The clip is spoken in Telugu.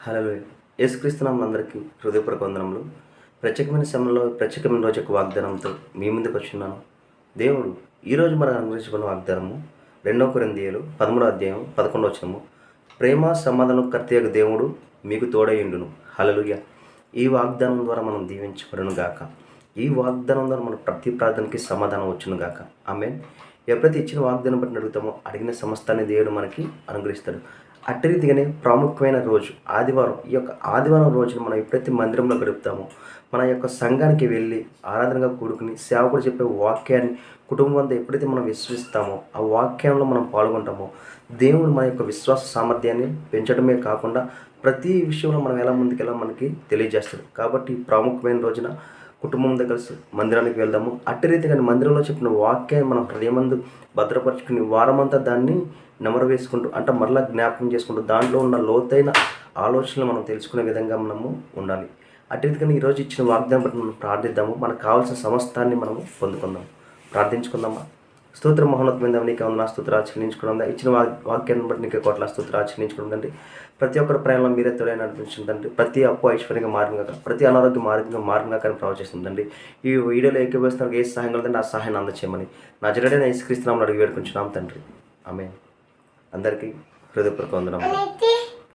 హలో యేసుక్రీస్తునామం అందరికీ హృదయపూర్వక వందనములు. ప్రత్యేకమైన సమయంలో ప్రత్యేకమైన రోజు యొక్క వాగ్దానంతో మీ ముందుకు వచ్చున్నాను దేవుడు ఈరోజు మనం అనుగ్రహించుకున్న వాగ్దానము రెండో కొరిందేలు పదమూడో అధ్యాయం పదకొండో వచనము. ప్రేమ సమాధానం కర్తయ్యకు దేవుడు మీకు తోడయుండును హలలుయ. ఈ వాగ్దానం ద్వారా మనం దీవించబడును గాక. ఈ వాగ్దానం ద్వారా మన ప్రతి ప్రార్థనకి సమాధానం వచ్చును గాక. ఆమె ఎప్పుడైతే ఇచ్చిన వాగ్దానం బట్టి అడుగుతామో అడిగిన సమస్తాన్ని దేవుడు మనకి అనుగ్రహిస్తాడు. అట్టి రీతిగానే ప్రాముఖ్యమైన రోజు ఆదివారం. ఈ యొక్క ఆదివారం రోజున మనం ఎప్పుడైతే మందిరంలో గడుపుతామో మన యొక్క సంఘానికి వెళ్ళి ఆరాధనగా కూడుకుని సేవకుడు చెప్పే వాక్యాన్ని కుటుంబం అంతా ఎప్పుడైతే మనం విశ్వసిస్తామో ఆ వాక్యంలో మనం పాల్గొంటామో దేవుడు మన యొక్క విశ్వాస సామర్థ్యాన్ని పెంచడమే కాకుండా ప్రతి విషయంలో మనం ఎలా ముందుకెలా మనకి తెలియజేస్తాడు. కాబట్టి ప్రాముఖ్యమైన రోజున కుటుంబంతో కలిసి మందిరానికి వెళ్దాము. అట్టి రీతిగా మందిరంలో చెప్పిన వాక్యాన్ని మనం హృదయమందు భద్రపరుచుకుని వారమంతా దాన్ని నెమరు వేసుకుంటూ అంటే మరలా జ్ఞాపకం చేసుకుంటూ దాంట్లో ఉన్న లోతైన ఆలోచనలు మనం తెలుసుకునే విధంగా మనము ఉండాలి. అట్టి రీతిగా ఈరోజు ఇచ్చిన వాగ్దానం బట్టి మనం ప్రార్థిద్దాము. మనకు కావాల్సిన సమస్తాన్ని మనము పొందుకుందాం. ప్రార్థించుకుందామా? స్తోత్ర మహోన్నతమైన నీకు ఉన్న స్తోత్రాలు చెల్లించుకోవడం ఇచ్చిన వాక్యాన్ని బట్టి నీకు కోట్ల స్తోత్రాలు చెల్లించుకోవడం ప్రతి ఒక్కరి ప్రయాణంలో మీరే తోడైన నడిపించిందండి ప్రతి అప్పు ఐశ్వర్యంగా మార్గంగా ప్రతి అనారోగ్య మార్గంగా మారినగా కానీ ప్రవచిస్తుందండి ఈ వీడియోలో ఏకీభవిస్తున్న ఏ సహాయం కలదండి ఆ సహాయాన్ని అందచేయమని నా జడైన ఇసుక్రీస్తున్నామని అడిగి వేడుకుంటున్నాం తండ్రి. ఆమె అందరికీ హృదయపూర్వక వందనం